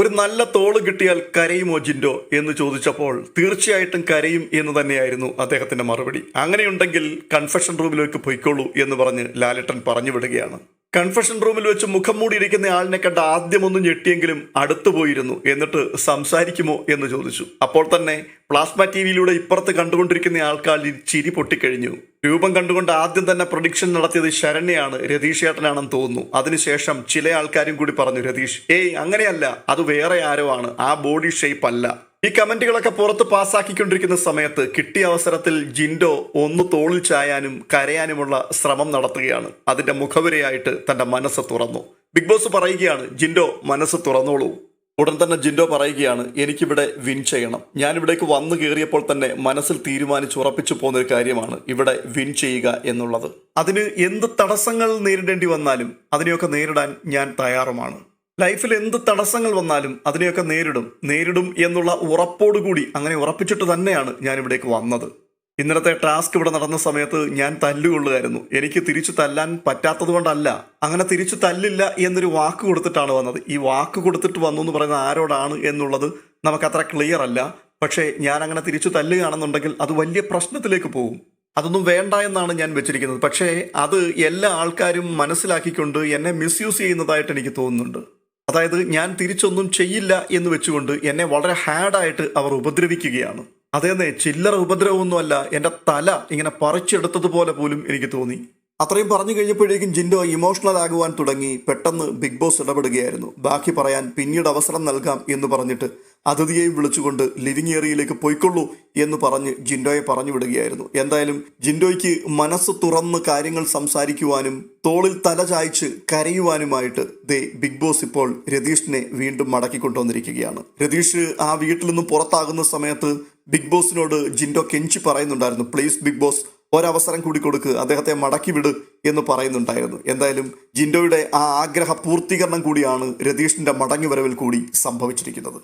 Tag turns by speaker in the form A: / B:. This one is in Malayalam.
A: ഒരു നല്ല തോൾ കിട്ടിയാൽ കരയുമോ ജിൻഡോ എന്ന് ചോദിച്ചപ്പോൾ തീർച്ചയായിട്ടും കരയും എന്ന് തന്നെയായിരുന്നു അദ്ദേഹത്തിന്റെ മറുപടി. അങ്ങനെയുണ്ടെങ്കിൽ കൺഫെഷൻ റൂമിലേക്ക് പൊയ്ക്കോളൂ എന്ന് പറഞ്ഞ് ലാലേട്ടൻ പറഞ്ഞു വിടുകയാണ്. കൺഫെഷൻ റൂമിൽ വെച്ച് മുഖം മൂടിയിരിക്കുന്ന ആളിനെ കണ്ട ആദ്യം ഒന്ന് ഞെട്ടിയെങ്കിലും അടുത്തു പോയിരുന്നു. എന്നിട്ട് സംസാരിക്കുമോ എന്ന് ചോദിച്ചു. അപ്പോൾ തന്നെ പ്ലാസ്മ ടി വിയിലൂടെ ഇപ്പുറത്ത് കണ്ടുകൊണ്ടിരിക്കുന്ന ആൾക്കാരിൽ ചിരി പൊട്ടിക്കഴിഞ്ഞു. രൂപം കണ്ടുകൊണ്ട് ആദ്യം തന്നെ പ്രൊഡിക്ഷൻ നടത്തിയത് ശരണ്യാണ് രതീഷ് ഏട്ടനാണെന്ന് തോന്നുന്നു. അതിനുശേഷം ചില ആൾക്കാരും കൂടി പറഞ്ഞു രതീഷ് ഏയ് അങ്ങനെയല്ല. അത് വേറെ ആരോ ആണ്. ആ ബോഡി ഷേപ്പ് അല്ല. ഈ കമന്റുകളൊക്കെ പുറത്ത് പാസ്സാക്കിക്കൊണ്ടിരിക്കുന്ന സമയത്ത് കിട്ടിയ അവസരത്തിൽ ജിൻഡോ ഒന്ന് തോളിൽ ചായാനും കരയാനുമുള്ള ശ്രമം നടത്തുകയാണ്. അതിന്റെ മുഖവരയായിട്ട് തന്റെ മനസ്സ് തുറന്നു. ബിഗ് ബോസ് പറയുകയാണ് ജിൻഡോ മനസ്സ് തുറന്നോളൂ. ഉടൻ തന്നെ ജിൻഡോ പറയുകയാണ് എനിക്കിവിടെ വിൻ ചെയ്യണം. ഞാൻ ഇവിടേക്ക് വന്നു കയറിയപ്പോൾ തന്നെ മനസ്സിൽ തീരുമാനിച്ച് ഉറപ്പിച്ചു പോകുന്ന ഒരു കാര്യമാണ് ഇവിടെ വിൻ ചെയ്യുക എന്നുള്ളത്. അതിന് എന്ത് തടസ്സങ്ങൾ നേരിടേണ്ടി വന്നാലും അതിനെയൊക്കെ നേരിടാൻ ഞാൻ തയ്യാറുമാണ്. ലൈഫിൽ എന്ത് തടസ്സങ്ങൾ വന്നാലും അതിനെയൊക്കെ നേരിടും. നേരിടും എന്നുള്ള ഉറപ്പോടുകൂടി അങ്ങനെ ഉറപ്പിച്ചിട്ട് തന്നെയാണ് ഞാൻ ഇവിടേക്ക് വന്നത്. ഇന്നലത്തെ ടാസ്ക് ഇവിടെ നടന്ന സമയത്ത് ഞാൻ തല്ലുകൊള്ളുകയായിരുന്നു. എനിക്ക് തിരിച്ചു തല്ലാൻ പറ്റാത്തത് കൊണ്ടല്ല. അങ്ങനെ തിരിച്ചു തല്ലില്ല എന്നൊരു വാക്ക് കൊടുത്തിട്ടാണ് വന്നത്. ഈ വാക്ക് കൊടുത്തിട്ട് വന്നു എന്ന് പറയുന്നത് ആരോടാണ് എന്നുള്ളത് നമുക്കത്ര ക്ലിയർ അല്ല. പക്ഷേ ഞാൻ അങ്ങനെ തിരിച്ചു തല്ലുകയാണെന്നുണ്ടെങ്കിൽ അത് വലിയ പ്രശ്നത്തിലേക്ക് പോകും. അതൊന്നും വേണ്ട എന്നാണ് ഞാൻ വെച്ചിരിക്കുന്നത്. പക്ഷേ അത് എല്ലാ ആൾക്കാരും മനസ്സിലാക്കിക്കൊണ്ട് എന്നെ മിസ്യൂസ് ചെയ്യുന്നതായിട്ട് എനിക്ക് തോന്നുന്നുണ്ട്. അതായത് ഞാൻ തിരിച്ചൊന്നും ചെയ്യില്ല എന്ന് വെച്ചുകൊണ്ട് എന്നെ വളരെ ഹാഡായിട്ട് അവർ ഉപദ്രവിക്കുകയാണ്. അതേന്നെ ചില്ലറ ഉപദ്രവമൊന്നുമല്ല എന്റെ തല ഇങ്ങനെ പറിച്ചെടുത്തതുപോലെ പോലും എനിക്ക് തോന്നി. അത്രയും പറഞ്ഞു കഴിഞ്ഞപ്പോഴേക്കും ജിൻഡോ ഇമോഷണൽ ആകുവാൻ തുടങ്ങി. പെട്ടെന്ന് ബിഗ് ബോസ് ഇടപെടുകയായിരുന്നു. ബാക്കി പറയാൻ പിന്നീട് അവസരം നൽകാം എന്ന് പറഞ്ഞിട്ട് അതിഥിയെയും വിളിച്ചുകൊണ്ട് ലിവിംഗ് ഏരിയയിലേക്ക് പോയിക്കൊള്ളൂ എന്ന് പറഞ്ഞ് ജിൻഡോയെ പറഞ്ഞു വിടുകയായിരുന്നു. എന്തായാലും ജിൻഡോയ്ക്ക് മനസ്സ് തുറന്ന് കാര്യങ്ങൾ സംസാരിക്കുവാനും തോളിൽ തല ചായ്ച്ച് കരയുവാനുമായിട്ട് ദേ ബിഗ് ബോസ് ഇപ്പോൾ രതീഷിനെ വീണ്ടും മടക്കി കൊണ്ടുവന്നിരിക്കുകയാണ് രതീഷ് ആ വീട്ടിൽ നിന്നും പുറത്താകുന്ന സമയത്ത് ബിഗ് ബോസിനോട് ജിൻഡോ കെഞ്ചി പറയുന്നുണ്ടായിരുന്നു. പ്ലീസ് ബിഗ് ബോസ് ഒരവസരം കൂടി കൊടുക്ക് അദ്ദേഹത്തെ മടക്കി വിട് എന്ന് പറയുന്നുണ്ടായിരുന്നു. എന്തായാലും ജിൻഡോയുടെ ആ ആഗ്രഹ പൂർത്തീകരണം കൂടിയാണ് രതീഷിന്റെ മടങ്ങിവരവിൽ കൂടി സംഭവിച്ചിരിക്കുന്നത്.